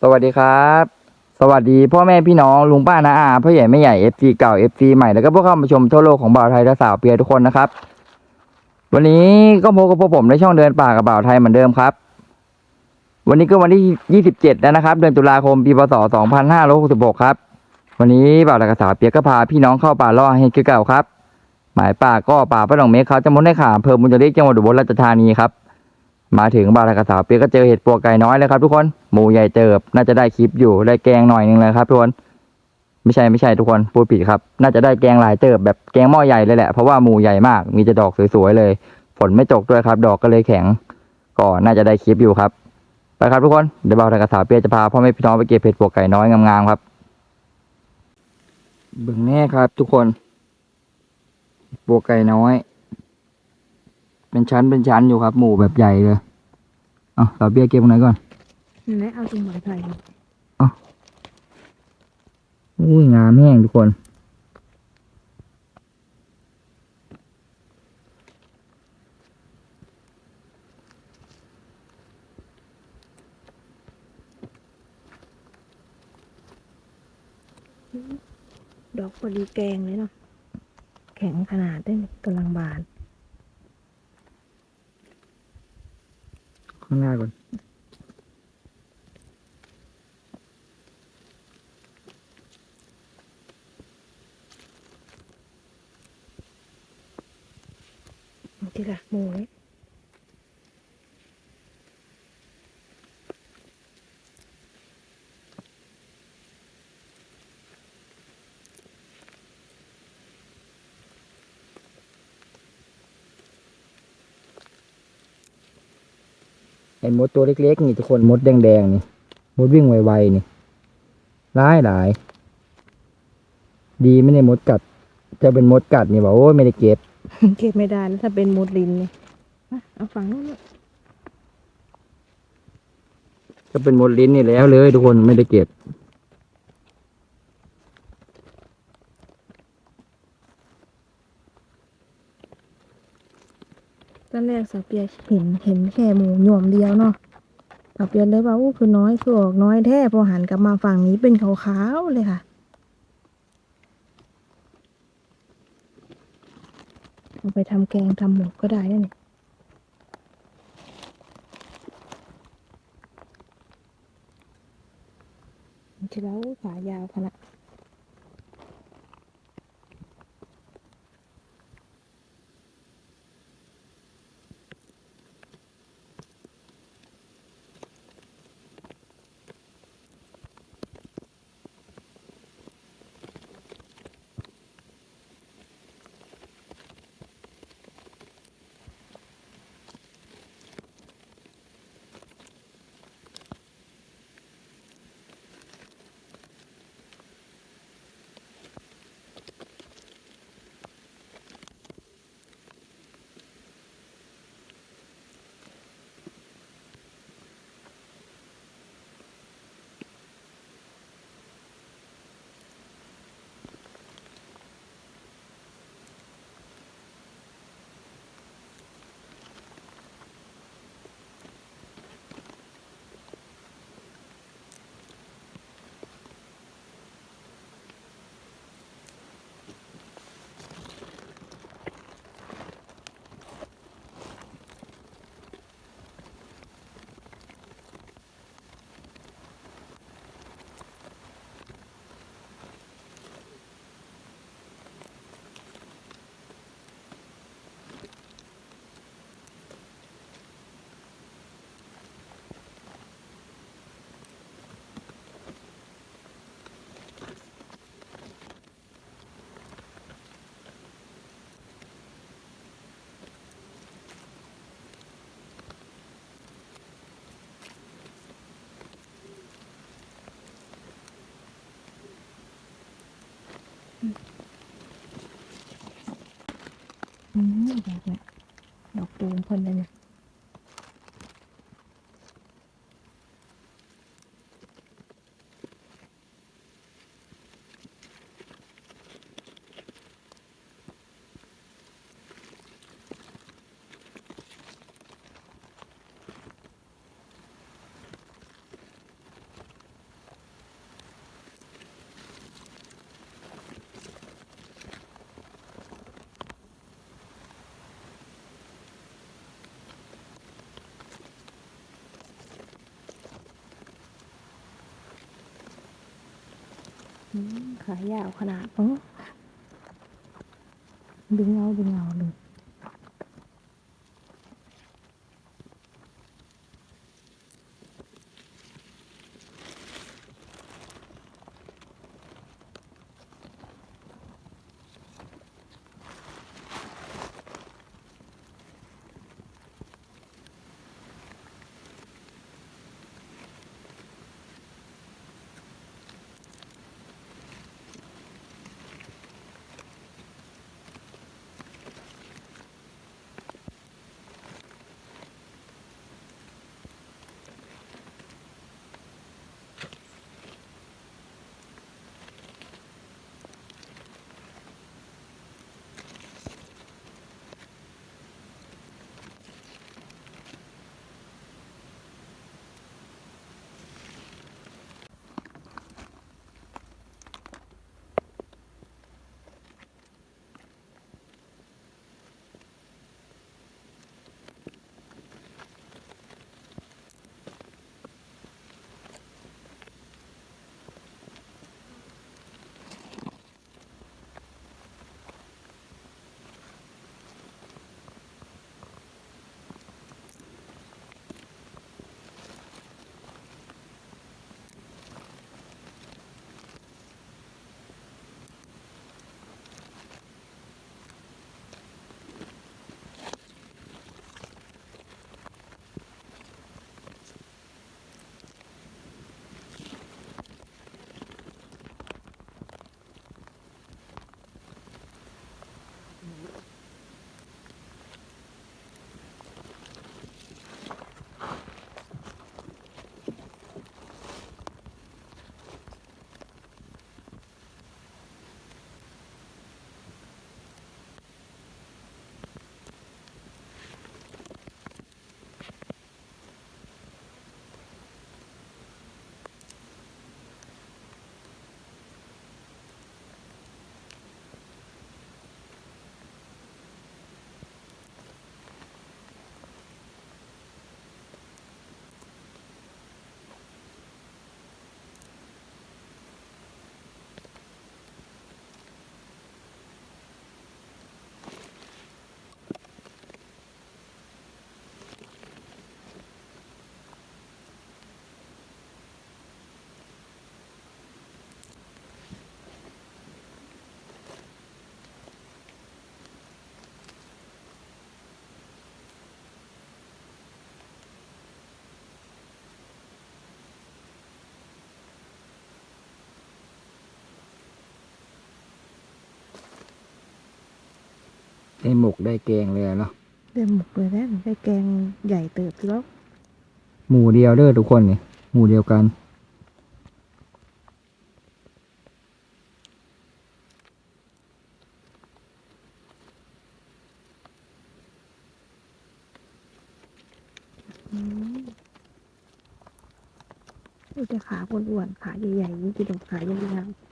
สวัสดีครับ สวัสดีพ่อแม่พี่น้องลุงป้านาอาพ่อใหญ่แม่ใหญ่ FC เก่า FC ใหม่แล้วก็พวกเข้ามาชมทั่วโลกของบ่าวไทยและสาวเปียทุกคนนะครับ วันนี้ก็พบกับพวกผมในช่องเดินป่ากับบ่าวไทยเหมือนเดิมครับ วันนี้ก็วันที่ 27 แล้วนะครับ เดือนตุลาคมปีพศ 2566 ครับ วันนี้บ่าวไทยกับสาวเปียก็พาพี่น้องเข้าป่าล่อให้เก่าครับ หมายป่าก็ป่าพระดองเมฆเขาจะมุดให้ขาอำเภอบุญจริกจังหวัดอุบลราชธานีครับ มาถึงบาทกระสาวเปียกก็เจอเห็ดปวกไก่น้อยเลยครับทุกคนหมูใหญ่เติบ น่าจะได้คลิปอยู่ได้แกงหน่อยนึงเลยครับทุกคนไม่ใช่ไม่ใช่ทุกคนพูดผิดครับ น่าจะได้แกงหลายเติบแบบแกงหม้อใหญ่เลยแหละเพราะว่าหมูใหญ่มากมีแต่ดอกสวยๆเลย ฝนไม่ตกด้วยครับ ดอกก็เลยแข็ง ก็น่าจะได้คลิปอยู่ครับไปครับทุกคนเดี๋ยวบาทกระสาวเปียกจะพาพ่อแม่พี่น้องไปเก็บเห็ดปวกไก่น้อยงามๆครับเบิ่งแน่ครับ ทุกคนปวกไก่น้อย เป็นชั้นเป็นชั้นอยู่ครับ หมูแบบใหญ่เลยเอะเราเบี้ยเก็บตรงไหนก่อนนั่นแหละเอาตรงหมายไผ่อุ้ยงามแห้งทุกคนดอกพอดีแกงเลยเนาะแข็งขนาดได้กำลังบาน ข้างหน้าก่อน ทีละหมูนี้ ห็นมดตัวเล็กๆนี่ทุกคนมดแดงๆนี่มดวิ่งไวๆนี่ร้ายหลาย ดีไม่ได้มดกัด จะเป็นมดกัดนี่บอกโอ้ยไม่ได้เก็บ เก็บไม่ได้แล้วถ้าเป็นมดลินเนี่ยอะเอาฝั่งนู้นเนี่ยจะเป็นมดลิ้นนี่แล้วเลย ทุกคนไม่ได้เก็บ ตอนแรกสาวเปียเห็นเห็นแค่หมูหย่อมเดียวเนาะสาวเปียเลยว่าอู้คือน้อยคือออกน้อยแท้พอหันกลับมาฝั่งนี้เป็นขาวๆเลยค่ะเอาไปทำแกงทำหมกก็ได้นะเนี่ยทีแล้วขายาวขนาด อืมแบบเนี้ยดอกตูมเพิ่นเลยเนี่ย ขายาวขนาดเออดึงเอาดึงเอาเล ได้หมกได้แกงเลยอะเนาะได้หมกเลยนะได้แกงใหญ่เติบอยู่แล้วหมู่เดียวเด้อทุกคนนี่หมู่เดียวกันอืมอุ้ยแต่ขาอ้วนๆขาใหญ่ๆนี่กินขาใหญ่ๆ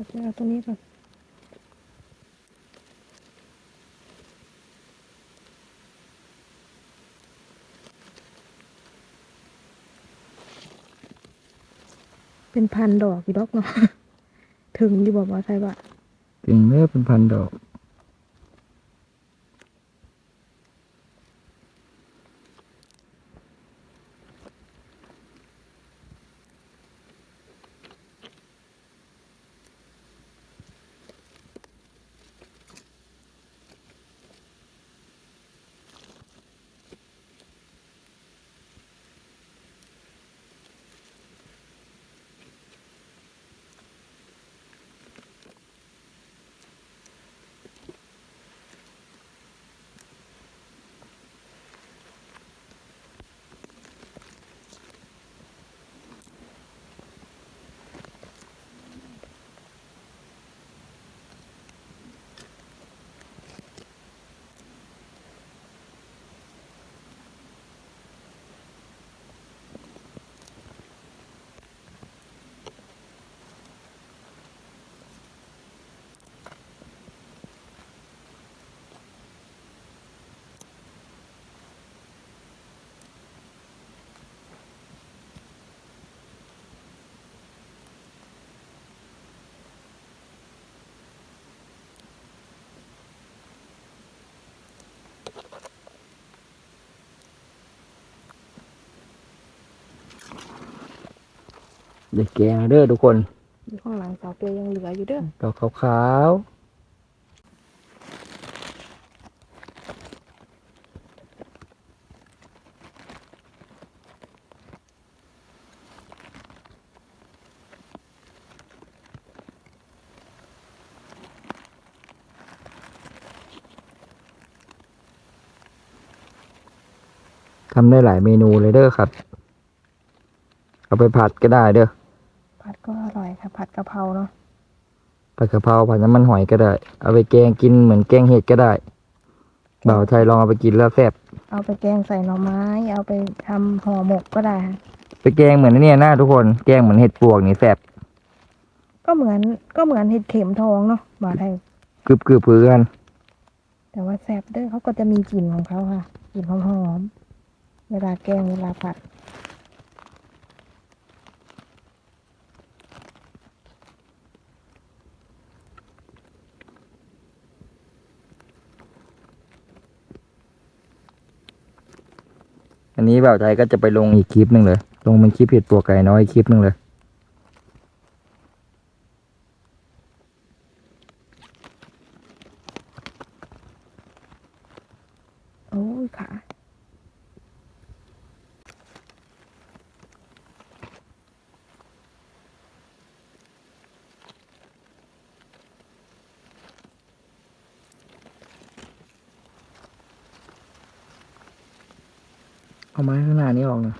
เอาเปียเอาตัวนี้ก่อนเป็นพันดอกกี่ดอกเนาะ ถึงอยู่บอกว่าใช่ปะถึงเนื้อเป็นพันดอก เด็กแกงเด้อทุกคนอยู่ข้างหลังสาวเปียยังเหลืออยู่เด้อดอกขาวๆทำได้หลายเมนูเลยเด้อครับ เอาไปผัดก็ได้เด้อ ผัดก็อร่อยค่ะ ผัด กะเพราเนาะผัดกะเพราผัดน้ำมันหอยก็ได้ เอาไปแกงกินเหมือนแกงเห็ดก็ได้บ่าวไทยลองเอาไปกินแล้วแซ่บเอาไปแกงใส่หน่อไม้ เอาไปทำห่อหมกก็ได้ค่ะไปแกงเหมือนเนี่ยนะทุกคนแกงเหมือนเห็ดปวกนี่แซ่บก็เหมือนก็เหมือนเห็ดเข็มทองเนาะบ่าวไทย กรึบกรึบพือกันแต่ว่าแซ่บเด้อเขาก็จะมีกลิ่นของเขาค่ะกลิ่นหอมๆเวลาแกงเวลาผัด อันนี้บ่าวไทยก็จะไปลงอีกคลิปหนึ่งเลย ลงเป็นคลิปเห็ดตัวไก่น้อยคลิปหนึ่งเลย โอ้ยค่ะ เอาไม้ข้างหน้านี้ออกหนะ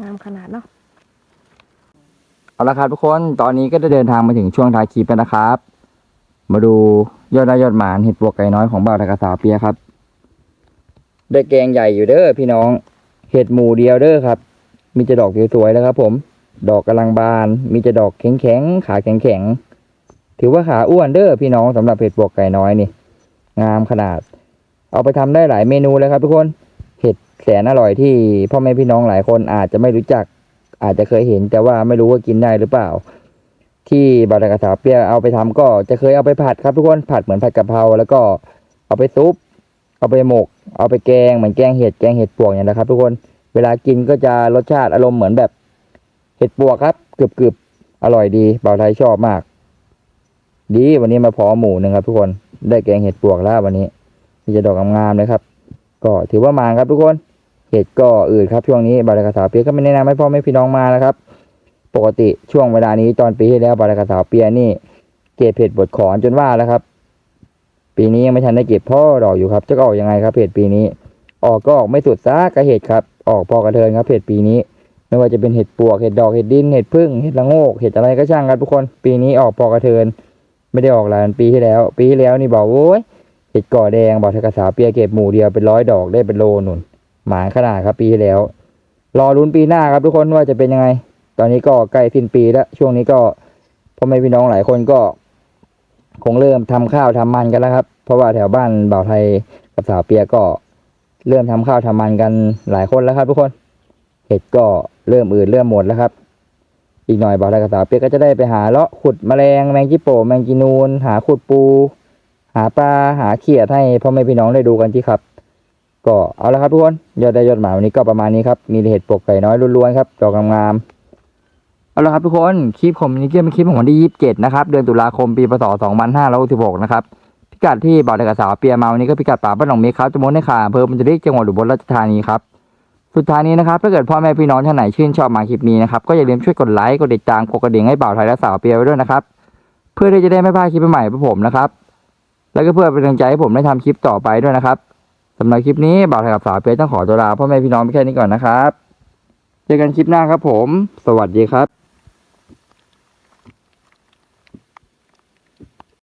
งามขนาดเนาะเอาละครับทุกคนตอนนี้ก็จะเดินทางมาถึงช่วงท้ายคลิปแล้วนะครับ มาดูยอดได้ยอดหมานเห็ดปวกไก่น้อยของบ่าวตะกะสาเปียครับได้แกงใหญ่อยู่เด้อพี่น้องเห็ดหมูเดียวเด้อครับ มีจะดอกสวยๆแล้วครับ ผม ดอกกำลังบาน มีจะดอกแข็งๆขาแข็งๆถือว่าขาอ้วนเด้อพี่น้องสำหรับเห็ดปวกไก่น้อยนี่ งามขนาด เอาไปทำได้หลายเมนูเลยครับทุกคนเห็ดแสนอร่อยที่พ่อแม่พี่น้องหลายคนอาจจะไม่รู้จัก อาจจะเคยเห็นแต่ว่าไม่รู้ว่ากินได้หรือเปล่า ที่บาดากาสาเปียเอาไปทำก็จะเคยเอาไปผัดครับทุกคนผัดเหมือนผัดกะเพราแล้วก็เอาไปซุป เอาไปหมก เอาไปแกงเหมือนแกงเห็ดแกงเห็ดปวกอย่างนะครับ ทุกคนเวลากินก็จะรสชาติอารมณ์เหมือนแบบเห็ดปวกครับกรึบกรึบอร่อยดีบ่าวไทยชอบมาก ดีวันนี้มาพอหมูหนึ่งครับ ทุกคนได้แกงเห็ดปวกแล้ววันนี้ มีจะดอกงามๆเลยครับ ก็ถือว่ามาครับทุกคนเห็ดก็อืดครับช่วงนี้บาร์กระสาวเปียก็ไม่แนะนำให้พ่อแม่พี่น้องมานะครับ ปกติช่วงเวลานี้ตอนปีที่แล้วบาร์กระสาวเปียนี่ เก็บเห็ดบดขอนจนว่าแล้วครับ ปีนี้ยังไม่ทันได้เก็บพ่อดอกอยู่ครับจะออกยังไงครับเห็ดปีนี้ ออกก็ออกไม่สุดซากกระเห็ดครับ ออกพอกระเทินครับเห็ดปีนี้ ไม่ว่าจะเป็นเห็ดปวกเห็ดดอกเห็ดดินเห็ดพึ่งเห็ดละโงกเห็ดอะไรก็ช่างครับทุกคน ปีนี้ออกพอกระเทิน ไม่ได้ออกหลายปีที่แล้ว ปีที่แล้วนี่บอกโอ้ย เห็ดก่อแดงบอกทกษาเปียเก็บหมู่เดียวเป็นร้อยดอกได้เป็นโลหนุนหมายขนาดครับปีที่แล้ว รอลุ้นปีหน้าครับทุกคนว่าจะเป็นยังไง ตอนนี้ก็ใกล้สิ้นปีแล้ว ช่วงนี้ก็พ่อแม่พี่น้องหลายคนก็ คงเริ่มทำข้าวทำมันกันแล้วครับ เพราะว่าแถวบ้านบ่าวไทยกับสาวเปียก็เริ่มทำข้าวทำมันกันหลายคนแล้วครับ ทุกคน เห็ดก็เริ่มอืดเริ่มหมดแล้วครับ อีกหน่อยบ่าวไทยกับสาวเปียก็จะได้ไปหาเลาะขุดแมลงแมงจิโปแมงจีนูนหาขุดปู หาปลาหาเขียดให้พ่อแม่พี่น้องได้ดูกันที่ครับ ก็เอาละครับทุกคนยอดได้ยอดหมาวันนี้ก็ประมาณนี้ครับมีเห็ดปกไก่น้อยล้วนๆครับดอกงามๆเอาละครับทุกคนคลิปผมนี้ก็เป็นคลิปของวันที่ยี่สิบเจ็ดนะครับเดือนตุลาคมปีพศสองพันห้าร้อยสิบหกนะครับพิกัดที่บ่าวเด็กสาวเปียมาวันนี้ก็พิกัดป่าบ้านหนองเมฆครับตำบลในขาอำเภอมันจะเรียกจังหวัดอุบลราชธานีครับสุดท้ายนี้นะครับถ้าเกิดพ่อแม่พี่น้องท่านไหนชื่นชอบมาคลิปนี้นะครับก็อย่าลืมช่วยกดไลค์กดติดตามกดกระดิ่งให้บ่าวไทยและสาวเปียไว้ด้วยนะครับ เพื่อที่จะได้ไม่พลาดคลิปใหม่ๆของผมนะครับ แล้วก็เพื่อเป็นกำลังใจให้ผมได้ทำคลิปต่อไปด้วยนะครับสำหรับคลิปนี้บ่าวไทยกับสาวเพชรต้องขอตัวลาพ่อแม่พี่น้องไปแค่นี้ก่อนนะครับ เจอกันคลิปหน้าครับผม สวัสดีครับ